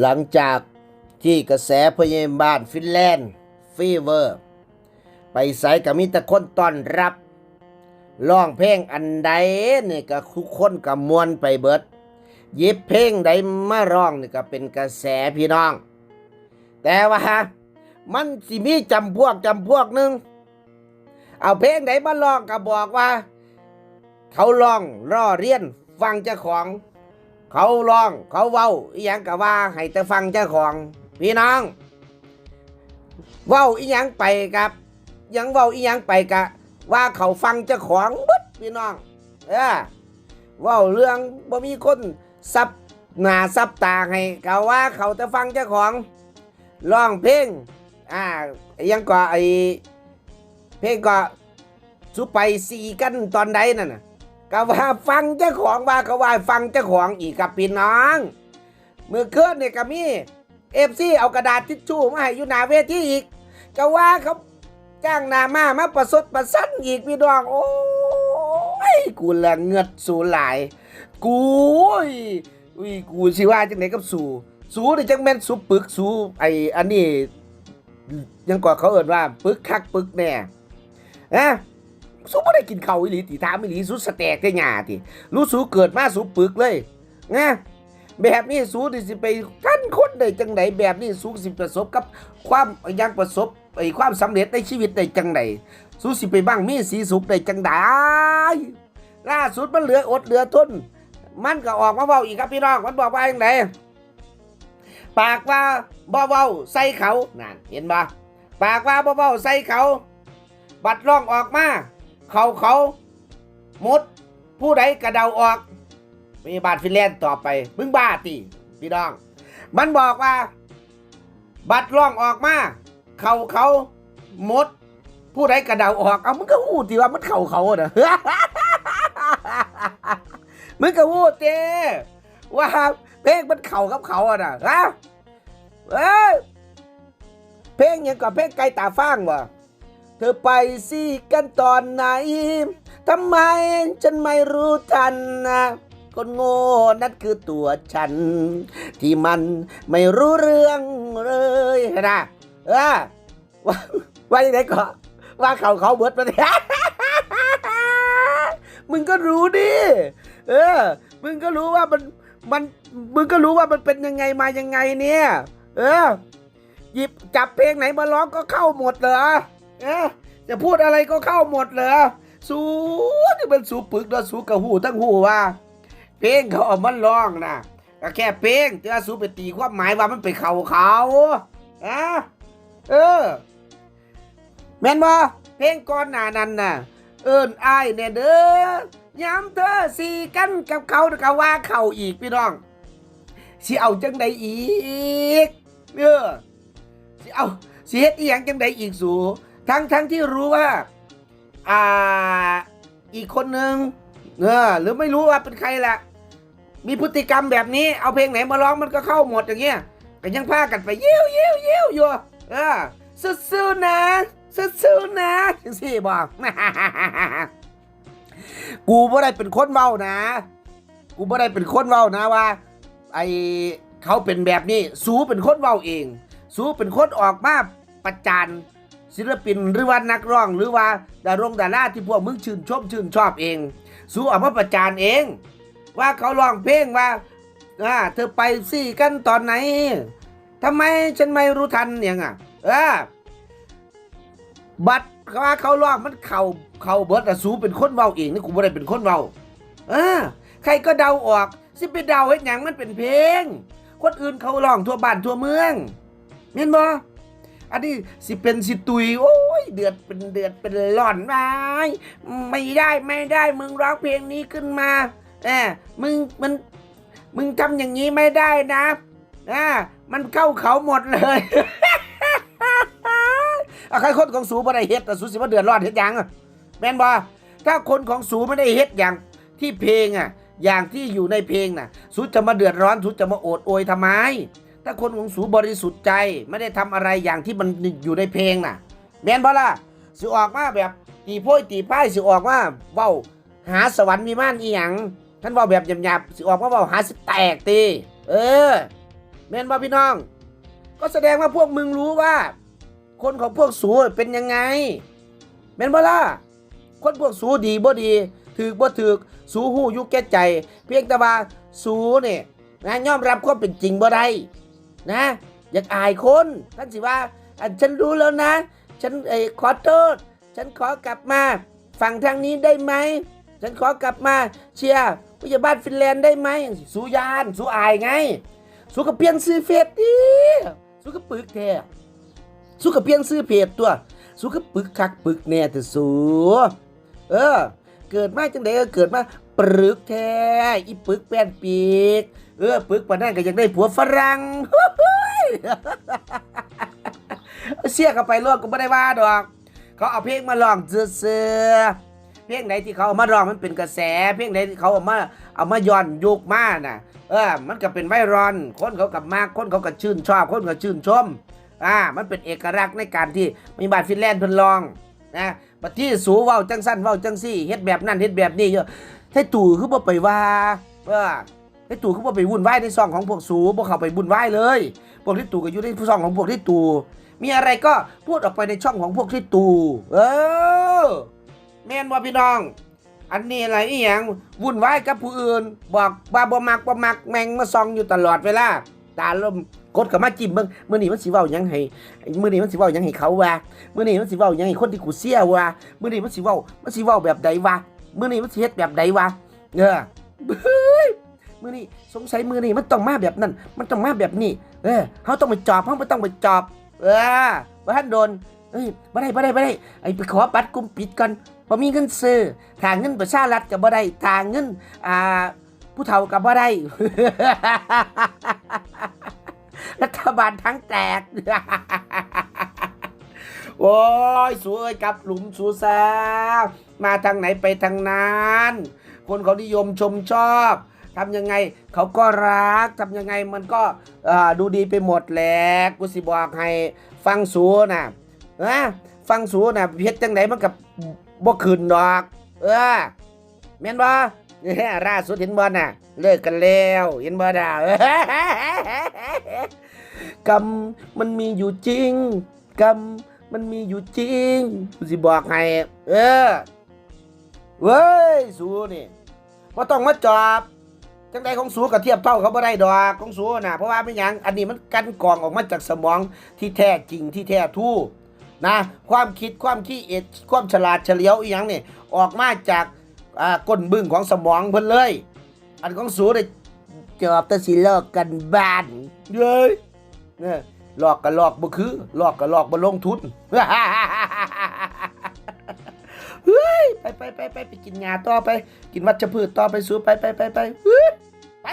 หลังจากที่กระแสพยาบาลฟินแลนด์ฟีเวอร์ ไปใส่กับมิตรคนต้อนรับร้องเพลงอันใดนี่ก็ทุกคนก็มวนไปเบิดหยิบเพลงใดมาร้องนี่ก็เป็นกระแสพี่น้อง แต่ว่ามันสิมีจำพวกจำพวกหนึ่งเอาเพลงใดมาร้องก็บอกว่า เขาร้องร่อเรียนฟังเจ้าของ เขาร้อง เขาเว้าอีหยังก็ว่าให้แต่ฟังเจ้าของพี่น้อง เว้าอีหยังไปกับยังเว้าอีหยังไปกะ ว่าเขาฟังเจ้าของบึดพี่น้อง เออเว้าเรื่องบ่มีคนซับหน้าซับตาให้ก็ว่าเขาแต่ฟังเจ้าของร้องเพลงอ่ายังก็ไอเพลงก็สุไปสีกันตอนใดนั่นน่ะ ก็ว่าฟังเจ้าของว่าเขาว่าฟังเจ้าของอีกกับพี่น้องเมื่อคืนเนี่ยก็มีเอฟซีเอากระดาษทิชชู่มาให้อยู่หน้าเวทีอีกก็ว่าเขาจ้างนามามาประสดประสันอีกพี่น้องโอ้ยกูละเงือดสูหลาย กูยอุ้ยกูสิว่าจังไหนกับสูสูนี่จังแม่นสูปึกสูไออันนี้ยังกว่าเขาเอ่นว่าปึกคักปึกแน่นะ สู้ไม่ได้กินเขาอีหลีติถามอีหลีสู้สแต็กได้หยาติรู้สู้เกิดมาสู้ปึกเลยนะแบบนี้สู้ดิสิไปท่านคนได้จังไดแบบนี้สู้สิประสบกับความยังประสบไอ้ความสำเร็จในชีวิตได้จังไดสูสิไปบ้างมีสีสุขได้จังไดล่าสุดมันเหลืออดเหลือทนมันก็ออกมาเว้าอีกครับพี่น้องมันบอกว่าจังไดปากว่าบ่เว้าใส่เขานั่นเห็นบ่ปากว่าบ่เว้าใส่เขา บัดร่องออกมา เขาเขาหมด ผู้ใดกระเดาออก มีบาทฟินแลนด์ต่อไป มึงบ้าตีพี่น้อง มันบอกว่า บัตรร่องออกมา เขาเขาหมด ผู้ใดกระเดาออก เอามึงก็พูดทีว่ามันเขาเขาเนอะมึงก็พูดเต้ว่าเพลงมันเข่ากับเขาอะนะฮะเอ้ยเพลงยังกับเพลงไกลตาฟ้างวะ เธอไปสิกันตอนไหน ทำไมฉันไม่รู้ทันนะคนโง่นั่นคือตัวฉัน ที่มันไม่รู้เรื่องเลยนะเออว่าว่าอย่างไรก็ว่าเขาเขาเบิดมาเนี่ยมึงก็รู้ดิเออ มึงก็รู้ว่ามันมันมึงก็รู้ว่ามันเป็นยังไงมายังไงเนี่ย เออ หยิบจับเพลงไหนมาร้องก็เข้าหมดเหรอ เอ๊ะจะพูดอะไรก็เข้าหมดเหรอสูที่เป็นสูปึกนะสูกระหูทั้งหูว่า เพลงเขาเอามันร้องนะก็แค่เพลงแต่ว่าสูไปตีความหมายว่ามันไปเขาเขาอะเออ แม่นบ่เพลงก่อนหน้านั้นน่ะ เอิ้นอ้ายแน่เด้อยามเธอสีกันกับเขาก็ว่าเขาอีกพี่น้องสิเอาจังใดอีกเออสิเอาสิเฮ็ดอีหยังจังใดอีกสู ทั้งทั้งที่รู้ว่า อ่า อีกคนหนึ่งเออหรือไม่รู้ว่าเป็นใครแหละ มีพฤติกรรมแบบนี้ เอาเพลงไหนมาร้องมันก็เข้าหมดอย่างเงี้ยก็ยังพากันไปเยี่ยวเยี่ยวเยี่ยวอยู่เออสู้ๆนะสู้ๆนะจังสี่บอกกูบ่ได้เป็นคนเว้านะ กูบ่ได้เป็นคนเว้านะว่า ไอเขาเป็นแบบนี้ สูเป็นคนเว้าเอง สูเป็นคนออกมาประจาน ศิลปินหรือว่านักร้อง หรือว่าดารงดาราที่พวกมึงชื่นชมชื่นชอบเอง สู้ออกมาประจานเอง ว่าเขาร้องเพลงว่าอ่าเธอไปซี่กันตอนไหนทำไมฉันไม่รู้ทันอย่างอะเออบัตรว่าเขาร้องมันเข่าเข่าเบิร์ดอะสูเป็นคนเว้าเองนี่กูไม่ได้เป็นคนเว้าเออใครก็เดาออกสิไปเดาเฮ็ดหยังมันเป็นเพลง คนอื่นเขาร้องทั่วบ้านทั่วเมืองเห็นบ่ อันนี้สิเป็นสิตุยโอ้ยเดือดเป็นเดือดเป็นหล่อนไปไม่ได้ไม่ได้มึงร้องเพลงนี้ขึ้นมาเออมึงมันมึงทำอย่างนี้ไม่ได้นะอ่ามันเข้าเขาหมดเลยอะใครคนของสูบ่ได้เฮ็ดแต่สูสิว่าเดือดร้อนเฮ็ดยังแม่นบ่ถ้าคนของสูไม่ได้เฮ็ดอย่างที่เพลงอะ อย่างที่อยู่ในเพลงน่ะสูจะมาเดือดร้อนสูจะมาโอดโอยทำไม ถ้าคนของสูบริสุทธิ์ใจไม่ได้ทำอะไรอย่างที่มันอยู่ในเพลงน่ะ แมนบ่ล่ะสิออกมาแบบตีโพยตีพ่ายสิออกมาเว้าหาสวรรค์มีม่านอีหยังท่านเว้าแบบหยาบๆสิออกมาเว้าหาสิแตกตีเออ แมนบ่พี่น้อง ก็แสดงว่าพวกมึงรู้ว่า คนของพวกสูเป็นยังไง แมนบ่ล่ะคนพวกสูดีบ่ดีถือบ่ถือสูหูยุแก่ใจ เพียงแต่ว่าสูเนี่ยนะยอมรับความเป็นจริงบ่ได้ นะ อยากอายคนท่านสิว่าอันฉันรู้แล้วนะ ฉันเออขอโทษ ฉันขอกลับมา ฝั่งทางนี้ได้ไหม ฉันขอกลับมาเชียร์ผู้ใหญ่บ้านฟินแลนด์ได้ไหมสูยานสูอายไง สูก็เปลี่ยนซื้อเฟซดิสูก็ปึกแท้สูก็เปลี่ยนซื้อเพจตัว สูก็ปึกคักปึกแน่แต่สูเออ เกิดมาจังไดก็เกิดมาปรึกแท้อีปึกแป้นปีก เออปึกปานนั้นก็อยากได้ผัวฝรั่งเสียเข้าไปร่วดก็ไม่ได้ว่าดอก เขาเอาเพลงมาร้องเสือเพลงไหนที่เขาเอามาร้องมันเป็นกระแส เพลงไหนที่เขาเอามาเอามาย้อนยุคมาน่ะ เออ มันก็เป็นไวรัลคนเขากับมากคนเขาก็ชื่นชอบ คนก็ชื่นชม อ่า มันเป็นเอกลักษณ์ในการที่มีบาทฟินแลนด์เพิ่นลอง นะบัดที่สูเว้าจังสั้นเว้าจังซี่เฮ็ดแบบนั้นเฮ็ดแบบนี้เยอะไทตู่คือบ่ไปว่าเออไทตู่คือบ่ไปวุ่นวายในซองของพวกสูบ่เข้าไปวุ่นวายเลยพวกที่ตู่ก็อยู่ในซองของพวกที่ตู่มีอะไรก็พูดออกไปในช่องของพวกที่ตู่เออแม่นบ่พี่น้อง อันนี้อะไรอีหยังวุ่นวายกับผู้อื่น บอกว่าบ่มักบ่มักแม่งมาซองอยู่ตลอดเวลาตาลม กดเข้ามาจิ้มเบิ่งมื้อนี้มันสิเว้าหยังให้มื้อนี้มันสิเว้าหยังให้เขาว่ามื้อนี้มันสิเว้าหยังให้คนที่กูเสียว่ามื้อนี้มันสิเว้ามันสิเว้าแบบใดวะมื้อนี้มันสิเฮ็ดแบบใดวะเออเฮ้ยมื้อนี้สงสัยมื้อนี้มันต้องมาแบบนั้น มันต้องมาแบบนี้เออเฮาต้องไปจอบเฮาบ่ต้องไปจอบ เออบ่ทันโดนเอ้ยบ่ได้บ่ได้บ่ได้ไอ้ไปขอบัตรกลุ่มปิดก่อนบ่มีเงินซื้อทางเงินประชารัฐก็บ่ได้ทางเงินอ่าผู้เฒ่าก็บ่ได้ รัฐบาลทั้งแตก โอ้ยสวยกับหลุมสูซามาทางไหนไปทางนั้น คนเขานิยมชมชอบทำยังไงเขาก็รักทำยังไงมันก็ดูดีไปหมดแหละกูสิบอกให้ฟังสูนะนะฟังสูนะเพชรจังไหนมันกับบ่คืนดอก เออแม่นบ่ เนี่ยล่าสุดเห็นบ่น่ะ เลิกกันแล้วเห็นบ่ด่ากรรมมันมีอยู่จริง กรรมมันมีอยู่จริงกูสิบอกให้เออเว้ยสูนี่ว่าต้องมาจอบจังใดของสูกับเทียบเท่าเขาบ่ได้ดอกของสูน่ะเพราะว่าเป็นหยังอันนี้มันกันกรองออกมาจากสมองที่แท้จริงที่แท้ทู่นะ ความคิดความขี้เอ็ดความฉลาดเฉลียวอีหยังนี่ออกมาจาก อ่าก้นบึ้งของสมองเพิ่นเลย อันของสูได้จอบแตะสิเลิกกันบ้านเย้ยเนี่ยหลอกก็หลอกบ่คือหลอกก็หลอกบ่ลงทุนเฮ้ยไปไปไปไปไปกินยาต่อไป กินวัชพืชต่อไปสูไปไปไปไปไป